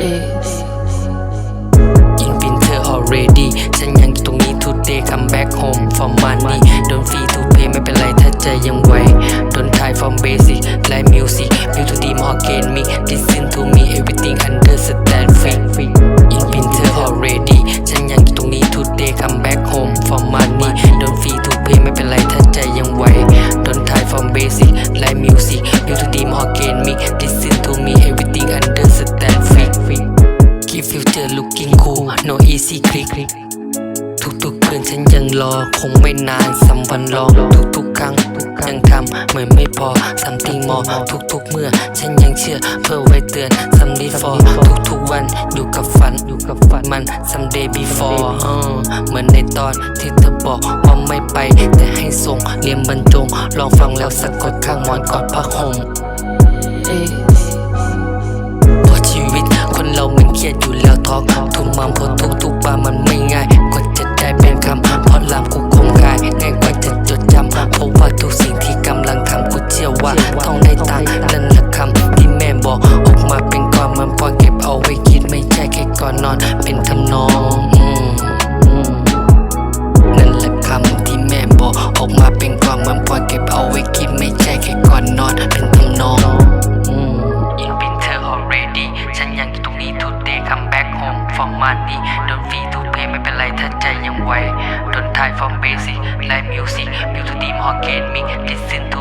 ยินงเนเธอ already ฉันยังอยู่ตรงนี้ today come back home for money don't feel to pay ไม่เป็นไรถ้าใจยังไหว don't try from basic like music beauty more gain me listen to me everything understand free ยินงเนเธอ already ฉันยังอยู่ตรงนี้ today come back home for money looking cool no easy click ทุกๆคืนฉันยังรอ คงไม่นานสัมวันรองทุกๆครั้งยังทำเหมือนไม่พอ something more ทุกๆเมื่อ ฉันยังเชื่อเพื่อไว้เตือน something for ทุกๆวันอยู่กับฝันอยู่กับฝันมัน someday before เอเหมือนในตอนที่เธอบอกว่าไม่ไป แต่ให้ส่งเรียนบรรจง ลองฟังแล้วสะกดข้างมอนกอดผ้าห่ม อยู่แล้วท้องทุกมันเพราะทุกทุกๆบามันไม่ง่ายกว่าจะได้เป็นคำเพราะลามกูคงกายง่ายกว่าจะจดจำเพราะว่าทุกสิ่งที่กำลังทำกูเชื่อว่าท่องได้ตามนั่นแหละคำที่แม่บอกออกมาเป็นก่อนมันพอเก็บเอาไว้คิดไม่ใช่แค่ก่อนนอนเป็นทำนองนั่นแหละคำที่แม่บอกออกมาเป็นก่อนมันพอ ฟอร์มมันนี่ดนฟีทูเพย์ไม่เป็นไรถ้าใจยังไหวดนไทยฟอร์มเบสิกไลฟ์มิวสิกมิวทูดีมอร์เกนมิกลิสซินท